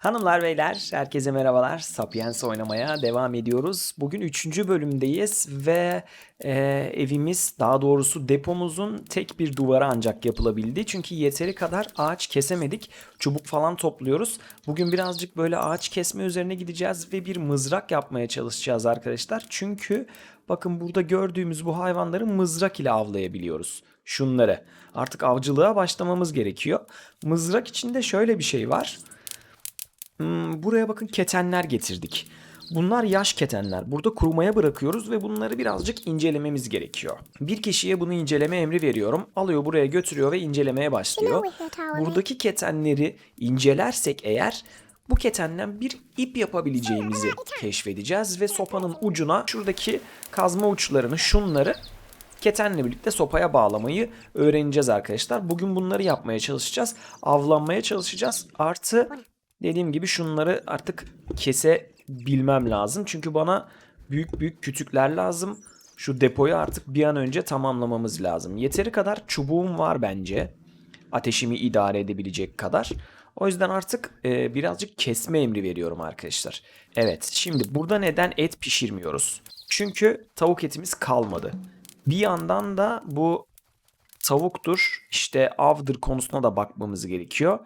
Hanımlar beyler herkese merhabalar. Sapiens oynamaya devam ediyoruz. Bugün 3. bölümdeyiz ve e, evimiz daha doğrusu depomuzun tek bir duvara ancak yapılabildi. Çünkü yeteri kadar ağaç kesemedik. Çubuk falan topluyoruz. Bugün birazcık böyle ağaç kesme üzerine gideceğiz ve bir mızrak yapmaya çalışacağız arkadaşlar. Çünkü bakın burada gördüğümüz bu hayvanları mızrak ile avlayabiliyoruz. Şunları. Artık avcılığa başlamamız gerekiyor. Mızrak içinde şöyle bir şey var. Hmm, buraya bakın ketenler getirdik. Bunlar yaş ketenler. Burada kurumaya bırakıyoruz ve bunları birazcık incelememiz gerekiyor. Bir kişiye bunu inceleme emri veriyorum. Alıyor buraya götürüyor ve incelemeye başlıyor. Buradaki ketenleri incelersek eğer bu ketenden bir ip yapabileceğimizi keşfedeceğiz ve sopanın ucuna şuradaki kazma uçlarını şunları ketenle birlikte sopaya bağlamayı öğreneceğiz arkadaşlar. Bugün bunları yapmaya çalışacağız. Avlanmaya çalışacağız. Artı dediğim gibi şunları artık kesebilmem lazım. Çünkü bana büyük büyük kütükler lazım. Şu depoyu artık bir an önce tamamlamamız lazım. Yeteri kadar çubuğum var bence. Ateşimi idare edebilecek kadar. O yüzden artık e, birazcık kesme emri veriyorum arkadaşlar. Evet şimdi burada neden et pişirmiyoruz? Çünkü tavuk etimiz kalmadı. Bir yandan da bu tavuktur işte avdır konusuna da bakmamız gerekiyor.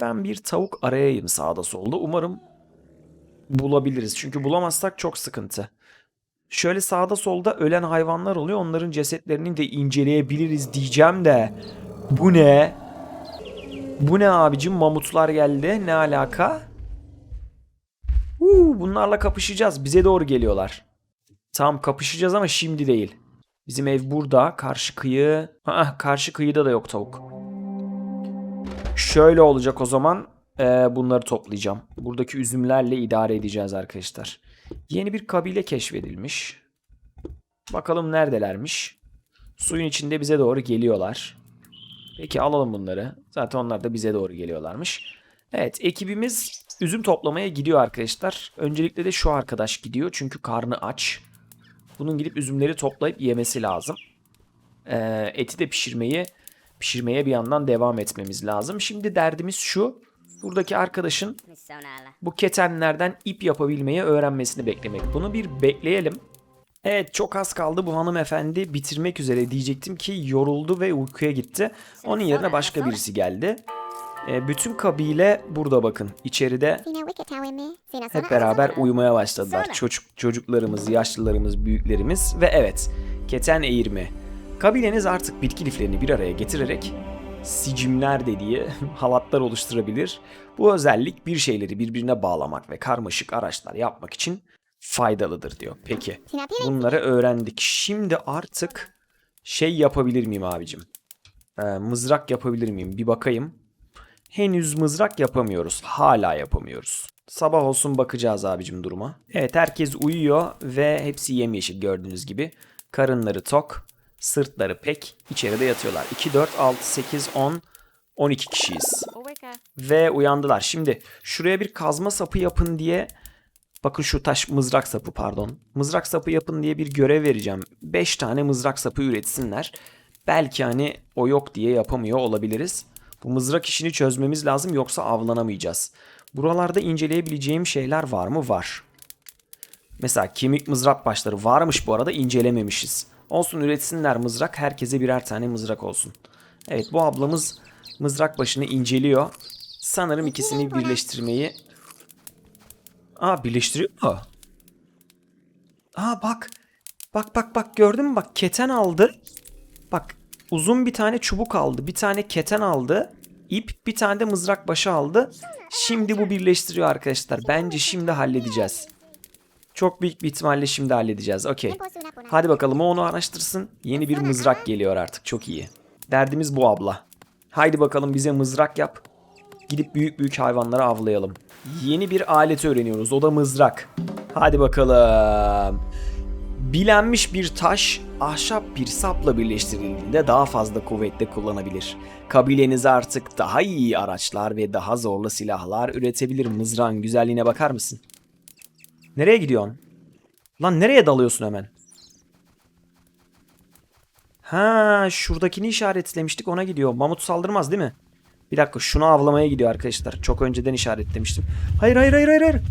Ben bir tavuk arayayım sağda solda. Umarım bulabiliriz. Çünkü bulamazsak çok sıkıntı. Şöyle sağda solda ölen hayvanlar oluyor. Onların cesetlerini de inceleyebiliriz diyeceğim de. Bu ne? Bu ne abicim? Mamutlar geldi. Ne alaka? Uuu, bunlarla kapışacağız. Bize doğru geliyorlar. Tamam kapışacağız ama şimdi değil. Bizim ev burada. Karşı kıyı. Aa, karşı kıyıda da yok tavuk. Şöyle olacak o zaman. Ee, bunları toplayacağım. Buradaki üzümlerle idare edeceğiz arkadaşlar. Yeni bir kabile keşfedilmiş. Bakalım neredelermiş. Suyun içinde bize doğru geliyorlar. Peki alalım bunları. Zaten onlar da bize doğru geliyorlarmış. Evet ekibimiz üzüm toplamaya gidiyor arkadaşlar. Öncelikle de şu arkadaş gidiyor çünkü karnı aç. Bunun gidip üzümleri toplayıp yemesi lazım. Ee, eti de pişirmeyi pişirmeye bir yandan devam etmemiz lazım. Şimdi derdimiz şu. Buradaki arkadaşın bu ketenlerden ip yapabilmeyi öğrenmesini beklemek. Bunu bir bekleyelim. Evet çok az kaldı bu hanımefendi bitirmek üzere diyecektim ki yoruldu ve uykuya gitti. Onun yerine başka birisi geldi. Ee, bütün kabile burada bakın içeride hep beraber uyumaya başladılar. Çocuk çocuklarımız, yaşlılarımız, büyüklerimiz ve evet keten eğirme. Kabileniz artık bitki liflerini bir araya getirerek sicimler dediği halatlar oluşturabilir. Bu özellik bir şeyleri birbirine bağlamak ve karmaşık araçlar yapmak için faydalıdır diyor. Peki bunları öğrendik. Şimdi artık şey yapabilir miyim abicim? Ee, mızrak yapabilir miyim? Bir bakayım. Henüz mızrak yapamıyoruz. Hala yapamıyoruz. Sabah olsun bakacağız abicim duruma. Evet herkes uyuyor ve hepsi yemyeşil gördüğünüz gibi. Karınları tok, sırtları pek. İçeride yatıyorlar. 2, 4, 6, 8, 10, 12 kişiyiz. Ve uyandılar. Şimdi şuraya bir kazma sapı yapın diye bakın şu taş mızrak sapı pardon. Mızrak sapı yapın diye bir görev vereceğim. 5 tane mızrak sapı üretsinler. Belki hani o yok diye yapamıyor olabiliriz. Bu mızrak işini çözmemiz lazım yoksa avlanamayacağız. Buralarda inceleyebileceğim şeyler var mı? Var. Mesela kemik mızrak başları varmış bu arada incelememişiz. Olsun üretsinler mızrak herkese birer tane mızrak olsun. Evet bu ablamız mızrak başını inceliyor. Sanırım ikisini birleştirmeyi... Aa birleştiriyor mu? Aa bak. Bak bak bak gördün mü bak keten aldı. Bak uzun bir tane çubuk aldı. Bir tane keten aldı. İp bir tane de mızrak başı aldı. Şimdi bu birleştiriyor arkadaşlar. Bence şimdi halledeceğiz. Çok büyük bir ihtimalle şimdi halledeceğiz. Okey. Hadi bakalım o onu araştırsın. Yeni bir mızrak geliyor artık. Çok iyi. Derdimiz bu abla. Haydi bakalım bize mızrak yap. Gidip büyük büyük hayvanları avlayalım. Yeni bir alet öğreniyoruz. O da mızrak. Hadi bakalım. Bilenmiş bir taş ahşap bir sapla birleştirildiğinde daha fazla kuvvetle kullanabilir. Kabileniz artık daha iyi araçlar ve daha zorlu silahlar üretebilir. Mızrağın güzelliğine bakar mısın? Nereye gidiyorsun? Lan nereye dalıyorsun hemen? Ha, şuradakini işaretlemiştik ona gidiyor. Mamut saldırmaz değil mi? Bir dakika şunu avlamaya gidiyor arkadaşlar. Çok önceden işaretlemiştim. Hayır hayır hayır hayır. hayır.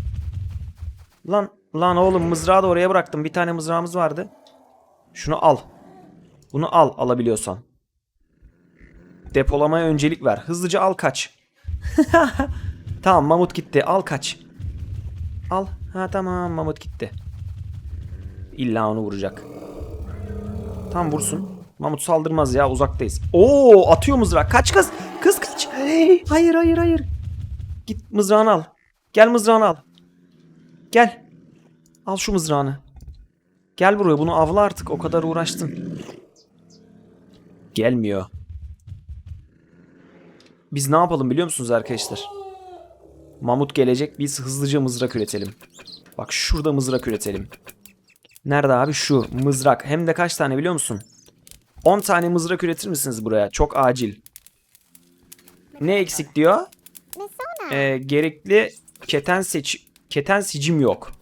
Lan lan oğlum mızrağı da oraya bıraktım. Bir tane mızrağımız vardı. Şunu al. Bunu al alabiliyorsan. Depolamaya öncelik ver. Hızlıca al kaç. tamam mamut gitti. Al kaç. Al. Ha tamam mamut gitti. İlla onu vuracak. Tam vursun. Mamut saldırmaz ya uzaktayız. Oo atıyor mızrak. Kaç kız. Kız kaç. Hey, hayır hayır hayır. Git mızrağını al. Gel mızrağını al. Gel. Al şu mızrağını. Gel buraya bunu avla artık o kadar uğraştın. Gelmiyor. Biz ne yapalım biliyor musunuz arkadaşlar? Mamut gelecek biz hızlıca mızrak üretelim. Bak şurada mızrak üretelim. Nerede abi şu mızrak hem de kaç tane biliyor musun? 10 tane mızrak üretir misiniz buraya? Çok acil. Ne eksik diyor? Ee, gerekli keten seç keten sicim yok.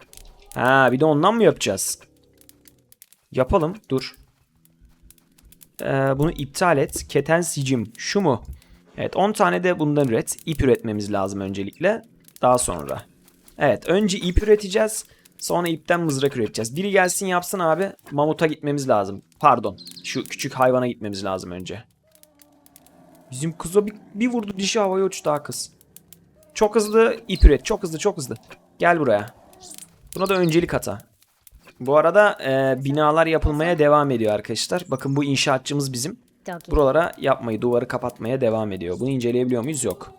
Ha bir de ondan mı yapacağız? Yapalım. Dur. Ee, bunu iptal et. Keten sicim. Şu mu? Evet 10 tane de bundan üret. İp üretmemiz lazım öncelikle. Daha sonra. Evet önce ip üreteceğiz. Sonra ipten mızrak üreteceğiz. Biri gelsin yapsın abi. Mamuta gitmemiz lazım. Pardon. Şu küçük hayvana gitmemiz lazım önce. Bizim kıza bir, bir vurdu dişi havaya uçtu ha kız. Çok hızlı ip üret. Çok hızlı çok hızlı. Gel buraya. Buna da öncelik hata. Bu arada e, binalar yapılmaya devam ediyor arkadaşlar. Bakın bu inşaatçımız bizim. Buralara yapmayı, duvarı kapatmaya devam ediyor. Bunu inceleyebiliyor muyuz? Yok.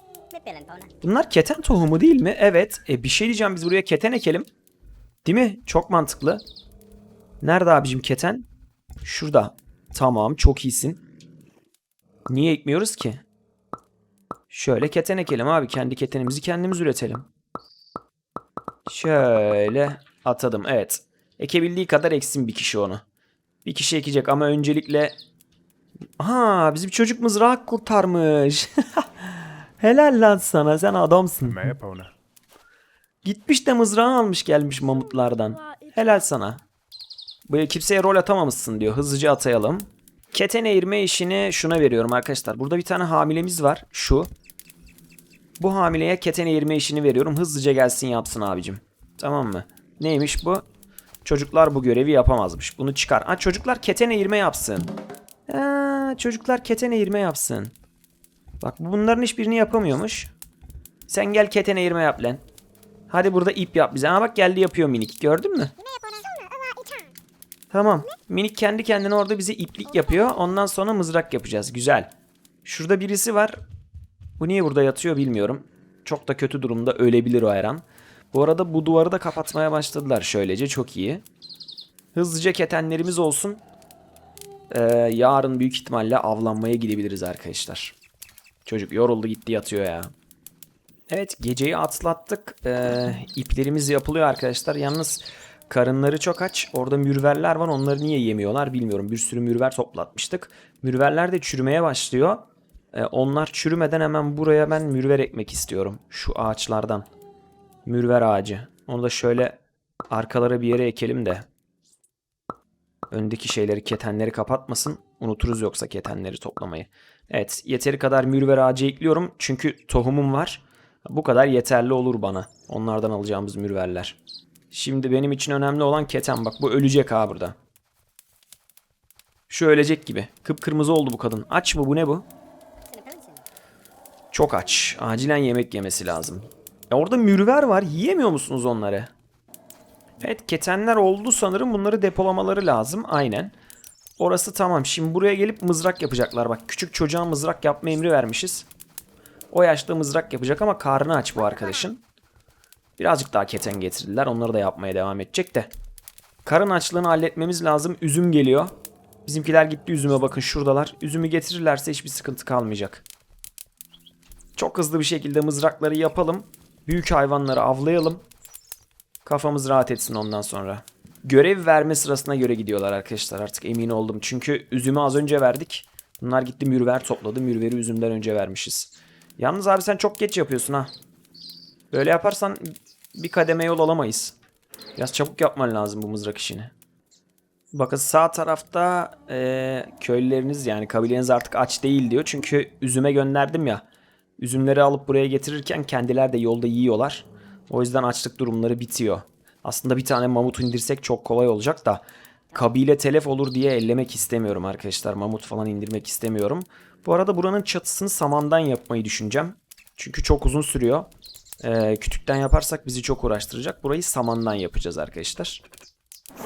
Bunlar keten tohumu değil mi? Evet. E, bir şey diyeceğim biz buraya keten ekelim. Değil mi? Çok mantıklı. Nerede abicim keten? Şurada. Tamam çok iyisin. Niye ekmiyoruz ki? Şöyle keten ekelim abi. Kendi ketenimizi kendimiz üretelim. Şöyle atadım. Evet. Ekebildiği kadar eksin bir kişi onu. Bir kişi ekecek ama öncelikle Aha bizim çocuk mızrak kurtarmış. Helal lan sana sen adamsın. Henne. Gitmiş de mızrağı almış gelmiş mamutlardan. Helal sana. Bu kimseye rol atamamışsın diyor. Hızlıca atayalım. Keten eğirme işini şuna veriyorum arkadaşlar. Burada bir tane hamilemiz var. Şu. Bu hamileye keten eğirme işini veriyorum. Hızlıca gelsin yapsın abicim. Tamam mı? Neymiş bu? Çocuklar bu görevi yapamazmış. Bunu çıkar. Ha çocuklar keten eğirme yapsın. Ha, çocuklar keten eğirme yapsın. Bak bunların hiçbirini yapamıyormuş. Sen gel keten eğirme yap lan. Hadi burada ip yap bize. Ama bak geldi yapıyor minik. Gördün mü? Tamam. Minik kendi kendine orada bize iplik yapıyor. Ondan sonra mızrak yapacağız. Güzel. Şurada birisi var. Bu niye burada yatıyor bilmiyorum. Çok da kötü durumda ölebilir o her an. Bu arada bu duvarı da kapatmaya başladılar şöylece. Çok iyi. Hızlıca ketenlerimiz olsun. Ee, yarın büyük ihtimalle avlanmaya gidebiliriz arkadaşlar. Çocuk yoruldu gitti yatıyor ya. Evet geceyi atlattık. Ee, iplerimiz yapılıyor arkadaşlar. Yalnız karınları çok aç. Orada mürverler var. Onları niye yemiyorlar bilmiyorum. Bir sürü mürver toplatmıştık. Mürverler de çürümeye başlıyor. Ee, onlar çürümeden hemen buraya ben mürver ekmek istiyorum. Şu ağaçlardan. Mürver ağacı. Onu da şöyle arkalara bir yere ekelim de. Öndeki şeyleri ketenleri kapatmasın. Unuturuz yoksa ketenleri toplamayı. Evet yeteri kadar mürver ağacı ekliyorum. Çünkü tohumum var. Bu kadar yeterli olur bana. Onlardan alacağımız mürverler. Şimdi benim için önemli olan keten. Bak bu ölecek ha burada. Şu ölecek gibi. Kıpkırmızı oldu bu kadın. Aç mı bu ne bu? Çok aç. Acilen yemek yemesi lazım. Ya orada mürver var. Yiyemiyor musunuz onları? Evet ketenler oldu sanırım. Bunları depolamaları lazım. Aynen. Orası tamam. Şimdi buraya gelip mızrak yapacaklar. Bak küçük çocuğa mızrak yapma emri vermişiz. O yaşta mızrak yapacak ama karnı aç bu arkadaşın. Birazcık daha keten getirdiler. Onları da yapmaya devam edecek de. Karın açlığını halletmemiz lazım. Üzüm geliyor. Bizimkiler gitti üzüme bakın şuradalar. Üzümü getirirlerse hiçbir sıkıntı kalmayacak. Çok hızlı bir şekilde mızrakları yapalım. Büyük hayvanları avlayalım. Kafamız rahat etsin ondan sonra. Görev verme sırasına göre gidiyorlar arkadaşlar artık emin oldum. Çünkü üzümü az önce verdik. Bunlar gitti mürver topladı. Mürveri üzümden önce vermişiz. Yalnız abi sen çok geç yapıyorsun ha. Böyle yaparsan bir kademe yol alamayız. Biraz çabuk yapman lazım bu mızrak işini. Bakın sağ tarafta eee, köylüleriniz yani kabileniz artık aç değil diyor. Çünkü üzüme gönderdim ya. Üzümleri alıp buraya getirirken kendiler de yolda yiyorlar. O yüzden açlık durumları bitiyor. Aslında bir tane mamut indirsek çok kolay olacak da kabile telef olur diye ellemek istemiyorum arkadaşlar. Mamut falan indirmek istemiyorum. Bu arada buranın çatısını samandan yapmayı düşüneceğim. Çünkü çok uzun sürüyor. Ee, kütükten yaparsak bizi çok uğraştıracak. Burayı samandan yapacağız arkadaşlar.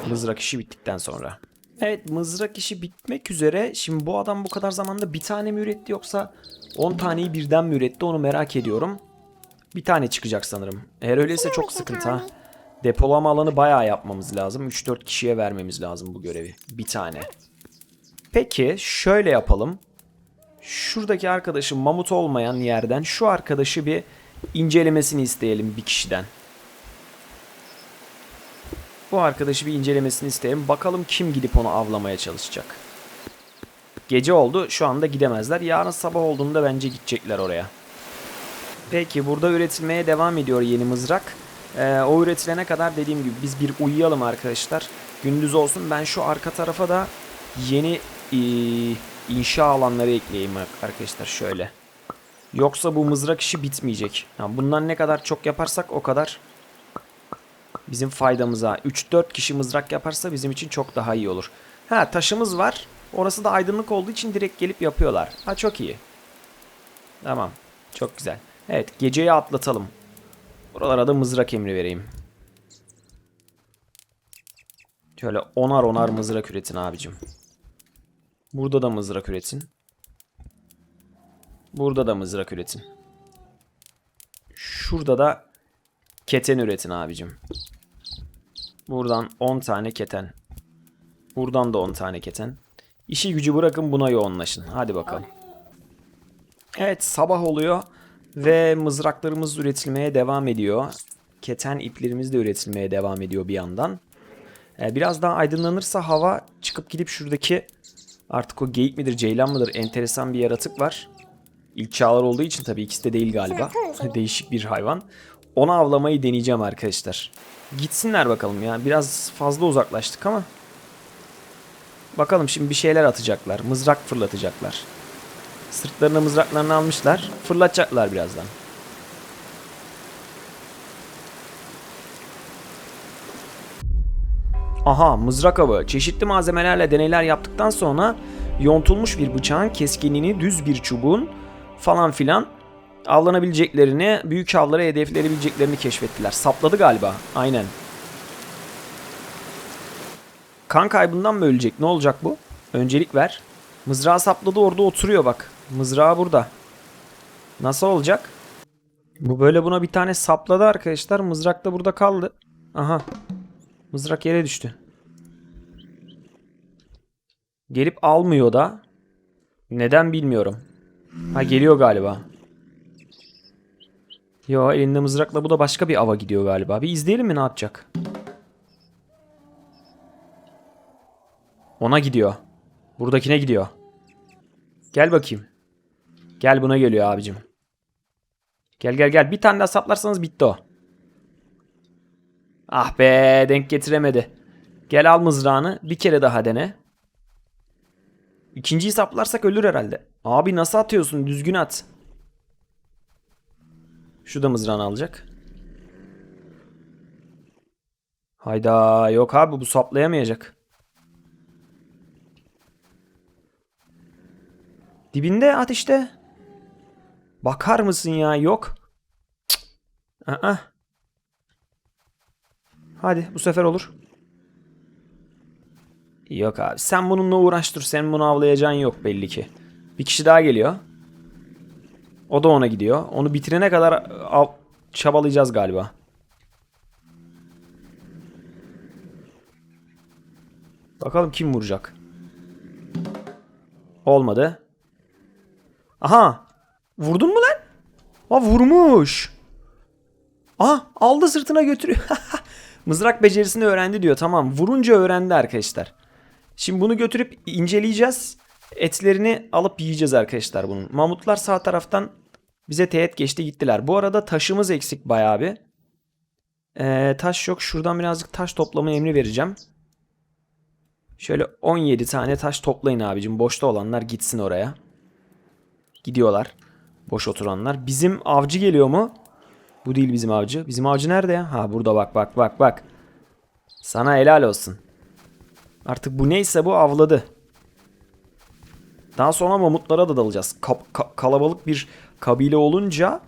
Mızrak işi bittikten sonra. Evet mızrak işi bitmek üzere. Şimdi bu adam bu kadar zamanda bir tane mi üretti yoksa 10 taneyi birden mi üretti onu merak ediyorum. Bir tane çıkacak sanırım. Eğer öyleyse çok sıkıntı ha. Depolama alanı bayağı yapmamız lazım. 3-4 kişiye vermemiz lazım bu görevi. Bir tane. Peki şöyle yapalım. Şuradaki arkadaşı mamut olmayan yerden şu arkadaşı bir incelemesini isteyelim bir kişiden. Bu arkadaşı bir incelemesini isteyelim. Bakalım kim gidip onu avlamaya çalışacak. Gece oldu. Şu anda gidemezler. Yarın sabah olduğunda bence gidecekler oraya. Peki burada üretilmeye devam ediyor yeni mızrak. Ee, o üretilene kadar dediğim gibi biz bir uyuyalım arkadaşlar. Gündüz olsun. Ben şu arka tarafa da yeni ee, inşa alanları ekleyeyim arkadaşlar şöyle. Yoksa bu mızrak işi bitmeyecek. Yani bundan ne kadar çok yaparsak o kadar bizim faydamıza. 3-4 kişi mızrak yaparsa bizim için çok daha iyi olur. Ha taşımız var. Orası da aydınlık olduğu için direkt gelip yapıyorlar. Ha çok iyi. Tamam. Çok güzel. Evet geceyi atlatalım. Buralara da mızrak emri vereyim. Şöyle onar onar mızrak üretin abicim. Burada da mızrak üretin. Burada da mızrak üretin. Şurada da keten üretin abicim. Buradan 10 tane keten. Buradan da 10 tane keten. İşi gücü bırakın buna yoğunlaşın. Hadi bakalım. Evet sabah oluyor ve mızraklarımız üretilmeye devam ediyor. Keten iplerimiz de üretilmeye devam ediyor bir yandan. Ee, biraz daha aydınlanırsa hava çıkıp gidip şuradaki artık o geyik midir ceylan mıdır enteresan bir yaratık var. İlk çağlar olduğu için tabii ikisi de değil galiba. Değişik bir hayvan. Onu avlamayı deneyeceğim arkadaşlar. Gitsinler bakalım ya. Biraz fazla uzaklaştık ama. Bakalım şimdi bir şeyler atacaklar. Mızrak fırlatacaklar. Sırtlarına mızraklarını almışlar. Fırlatacaklar birazdan. Aha mızrak avı. Çeşitli malzemelerle deneyler yaptıktan sonra yontulmuş bir bıçağın keskinliğini düz bir çubuğun falan filan avlanabileceklerini, büyük avlara hedeflenebileceklerini keşfettiler. Sapladı galiba. Aynen. Kan kaybından mı ölecek? Ne olacak bu? Öncelik ver. Mızrağı sapladı orada oturuyor bak. Mızrağı burada. Nasıl olacak? Bu böyle buna bir tane sapladı arkadaşlar. Mızrak da burada kaldı. Aha. Mızrak yere düştü. Gelip almıyor da. Neden bilmiyorum. Ha geliyor galiba. Yo elinde mızrakla bu da başka bir ava gidiyor galiba. Bir izleyelim mi ne yapacak? Ona gidiyor. Buradakine gidiyor. Gel bakayım. Gel buna geliyor abicim. Gel gel gel. Bir tane daha saplarsanız bitti o. Ah be denk getiremedi. Gel al mızrağını. Bir kere daha dene. İkinciyi saplarsak ölür herhalde. Abi nasıl atıyorsun? Düzgün at. Şu da mızrağını alacak. Hayda yok abi bu saplayamayacak. Dibinde at işte. Bakar mısın ya yok. Cık. Aa. Hadi bu sefer olur. Yok abi sen bununla uğraştır. Sen bunu avlayacağın yok belli ki. Bir kişi daha geliyor. O da ona gidiyor. Onu bitirene kadar av çabalayacağız galiba. Bakalım kim vuracak. Olmadı. Aha. Vurdun mu lan? Aa vurmuş. Aha aldı sırtına götürüyor. Mızrak becerisini öğrendi diyor. Tamam vurunca öğrendi arkadaşlar. Şimdi bunu götürüp inceleyeceğiz. Etlerini alıp yiyeceğiz arkadaşlar bunun. Mamutlar sağ taraftan bize teğet geçti gittiler. Bu arada taşımız eksik bayağı bir. Ee, taş yok. Şuradan birazcık taş toplama emri vereceğim. Şöyle 17 tane taş toplayın abicim. Boşta olanlar gitsin oraya. Gidiyorlar. Boş oturanlar. Bizim avcı geliyor mu? Bu değil bizim avcı. Bizim avcı nerede ya? Ha burada bak bak bak bak. Sana helal olsun. Artık bu neyse bu avladı. Daha sonra mamutlara da dalacağız. Ka- ka- kalabalık bir kabile olunca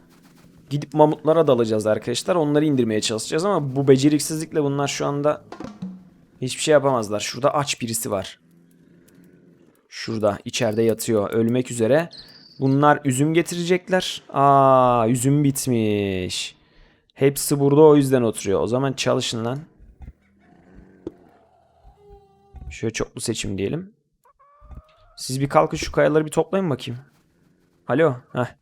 gidip mamutlara dalacağız arkadaşlar. Onları indirmeye çalışacağız ama bu beceriksizlikle bunlar şu anda hiçbir şey yapamazlar. Şurada aç birisi var. Şurada içeride yatıyor ölmek üzere. Bunlar üzüm getirecekler. Aa üzüm bitmiş. Hepsi burada o yüzden oturuyor. O zaman çalışın lan. Şöyle çoklu seçim diyelim. Siz bir kalkın şu kayaları bir toplayın bakayım. Alo. Heh.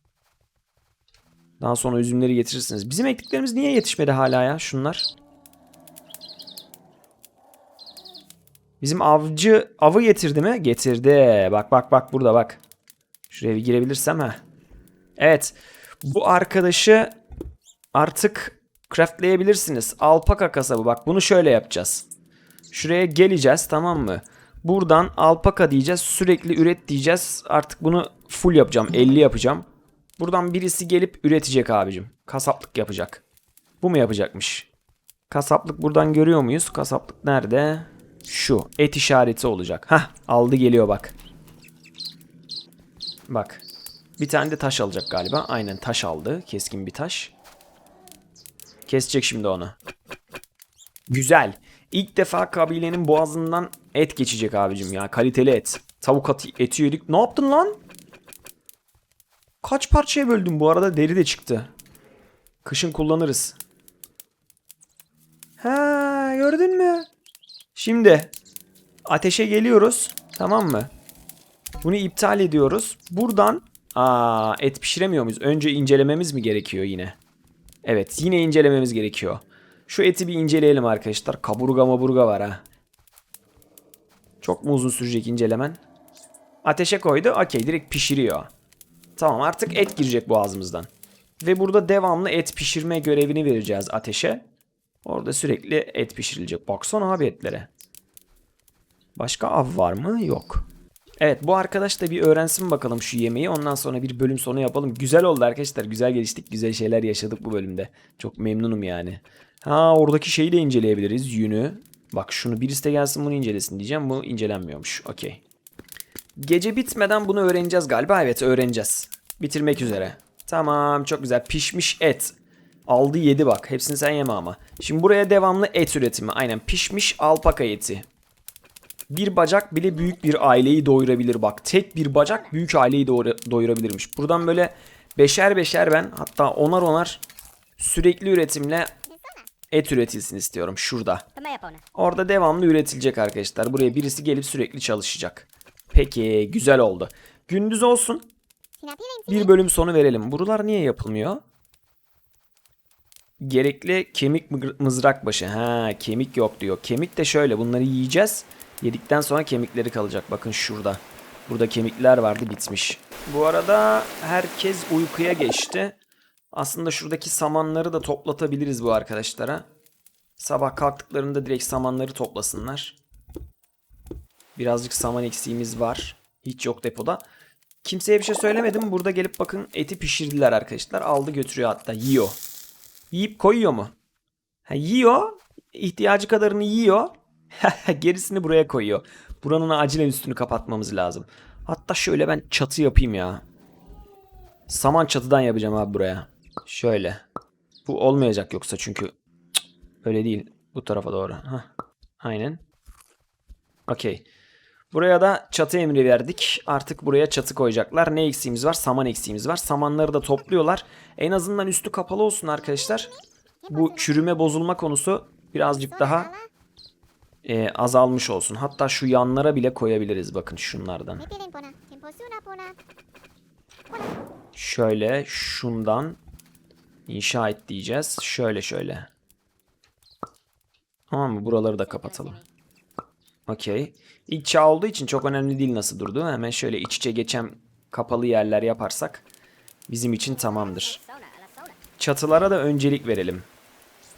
Daha sonra üzümleri getirirsiniz. Bizim ektiklerimiz niye yetişmedi hala ya şunlar? Bizim avcı avı getirdi mi? Getirdi. Bak bak bak burada bak. Şuraya bir girebilirsem ha. Evet. Bu arkadaşı artık craftlayabilirsiniz. Alpaka kasabı. Bak bunu şöyle yapacağız. Şuraya geleceğiz tamam mı? Buradan alpaka diyeceğiz. Sürekli üret diyeceğiz. Artık bunu full yapacağım. 50 yapacağım. Buradan birisi gelip üretecek abicim. Kasaplık yapacak. Bu mu yapacakmış? Kasaplık buradan görüyor muyuz? Kasaplık nerede? Şu. Et işareti olacak. Hah aldı geliyor bak. Bak. Bir tane de taş alacak galiba. Aynen taş aldı. Keskin bir taş. Kesecek şimdi onu. Güzel. İlk defa kabilenin boğazından et geçecek abicim ya. Kaliteli et. Tavuk eti, yedik. Ne yaptın lan? Kaç parçaya böldüm bu arada deri de çıktı. Kışın kullanırız. Ha gördün mü? Şimdi ateşe geliyoruz. Tamam mı? Bunu iptal ediyoruz. Buradan aa, et pişiremiyor muyuz? Önce incelememiz mi gerekiyor yine? Evet yine incelememiz gerekiyor. Şu eti bir inceleyelim arkadaşlar. Kaburga maburga var ha. Çok mu uzun sürecek incelemen? Ateşe koydu. Okey direkt pişiriyor. Tamam artık et girecek boğazımızdan. Ve burada devamlı et pişirme görevini vereceğiz ateşe. Orada sürekli et pişirilecek. Baksana abi etlere. Başka av var mı? Yok. Evet bu arkadaş da bir öğrensin bakalım şu yemeği. Ondan sonra bir bölüm sonu yapalım. Güzel oldu arkadaşlar. Güzel geliştik. Güzel şeyler yaşadık bu bölümde. Çok memnunum yani. Ha oradaki şeyi de inceleyebiliriz. Yünü. Bak şunu birisi de gelsin bunu incelesin diyeceğim. Bu incelenmiyormuş. Okey. Gece bitmeden bunu öğreneceğiz galiba. Evet öğreneceğiz. Bitirmek üzere. Tamam çok güzel. Pişmiş et. Aldı yedi bak. Hepsini sen yeme ama. Şimdi buraya devamlı et üretimi. Aynen pişmiş alpaka eti. Bir bacak bile büyük bir aileyi doyurabilir bak. Tek bir bacak büyük aileyi doyura- doyurabilirmiş. Buradan böyle beşer beşer ben hatta onar onar sürekli üretimle et üretilsin istiyorum şurada. Orada devamlı üretilecek arkadaşlar. Buraya birisi gelip sürekli çalışacak. Peki güzel oldu. Gündüz olsun. Bir bölüm sonu verelim. Buralar niye yapılmıyor? Gerekli kemik mızrak başı. Ha kemik yok diyor. Kemik de şöyle bunları yiyeceğiz. Yedikten sonra kemikleri kalacak. Bakın şurada. Burada kemikler vardı bitmiş. Bu arada herkes uykuya geçti. Aslında şuradaki samanları da toplatabiliriz bu arkadaşlara. Sabah kalktıklarında direkt samanları toplasınlar. Birazcık saman eksiğimiz var. Hiç yok depoda. Kimseye bir şey söylemedim. Burada gelip bakın eti pişirdiler arkadaşlar. Aldı götürüyor hatta. Yiyor. Yiyip koyuyor mu? Ha, yiyor. İhtiyacı kadarını yiyor. Gerisini buraya koyuyor. Buranın acilen üstünü kapatmamız lazım. Hatta şöyle ben çatı yapayım ya. Saman çatıdan yapacağım abi buraya. Şöyle. Bu olmayacak yoksa çünkü. Öyle değil. Bu tarafa doğru. Hah. Aynen. Okey. Buraya da çatı emri verdik. Artık buraya çatı koyacaklar. Ne eksiğimiz var? Saman eksiğimiz var. Samanları da topluyorlar. En azından üstü kapalı olsun arkadaşlar. Bu çürüme bozulma konusu birazcık daha e, azalmış olsun. Hatta şu yanlara bile koyabiliriz bakın şunlardan. Şöyle şundan inşa et diyeceğiz. Şöyle şöyle. Tamam mı? Buraları da kapatalım. Okey. İlk çağ olduğu için çok önemli değil nasıl durduğu. Hemen şöyle iç içe geçen kapalı yerler yaparsak bizim için tamamdır. Çatılara da öncelik verelim.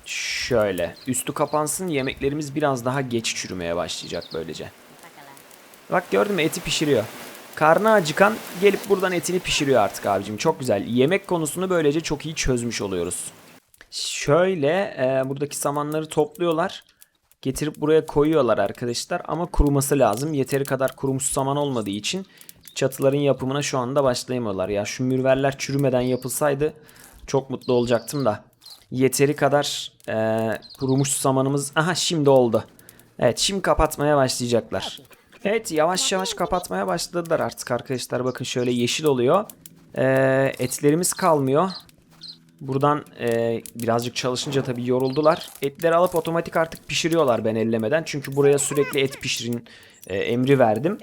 Şöyle. Üstü kapansın. Yemeklerimiz biraz daha geç çürümeye başlayacak böylece. Bak gördün mü eti pişiriyor. Karnı acıkan gelip buradan etini pişiriyor artık abicim. Çok güzel. Yemek konusunu böylece çok iyi çözmüş oluyoruz. Şöyle e, buradaki samanları topluyorlar. Getirip buraya koyuyorlar arkadaşlar ama kuruması lazım. Yeteri kadar kurumuş saman olmadığı için çatıların yapımına şu anda başlayamıyorlar. Ya şu mürverler çürümeden yapılsaydı çok mutlu olacaktım da. Yeteri kadar e, kurumuş samanımız... Aha şimdi oldu. Evet şimdi kapatmaya başlayacaklar. Evet yavaş yavaş kapatmaya başladılar artık arkadaşlar. Bakın şöyle yeşil oluyor. E, etlerimiz kalmıyor. Buradan e, birazcık çalışınca tabii yoruldular. Etleri alıp otomatik artık pişiriyorlar ben ellemeden. Çünkü buraya sürekli et pişirin e, emri verdim.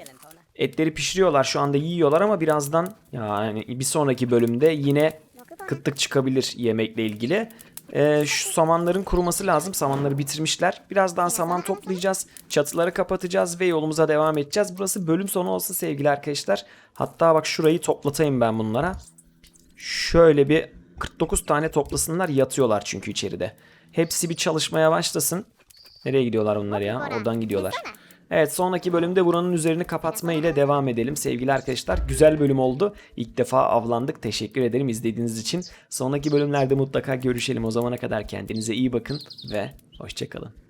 Etleri pişiriyorlar şu anda yiyorlar ama birazdan yani bir sonraki bölümde yine kıtlık çıkabilir yemekle ilgili. E, şu samanların kuruması lazım. Samanları bitirmişler. Birazdan saman toplayacağız. Çatıları kapatacağız ve yolumuza devam edeceğiz. Burası bölüm sonu olsa sevgili arkadaşlar. Hatta bak şurayı toplatayım ben bunlara. Şöyle bir 49 tane toplasınlar yatıyorlar çünkü içeride. Hepsi bir çalışmaya başlasın. Nereye gidiyorlar bunlar ya? Oradan gidiyorlar. Evet sonraki bölümde buranın üzerini kapatma ile devam edelim sevgili arkadaşlar. Güzel bölüm oldu. İlk defa avlandık. Teşekkür ederim izlediğiniz için. Sonraki bölümlerde mutlaka görüşelim. O zamana kadar kendinize iyi bakın ve hoşçakalın.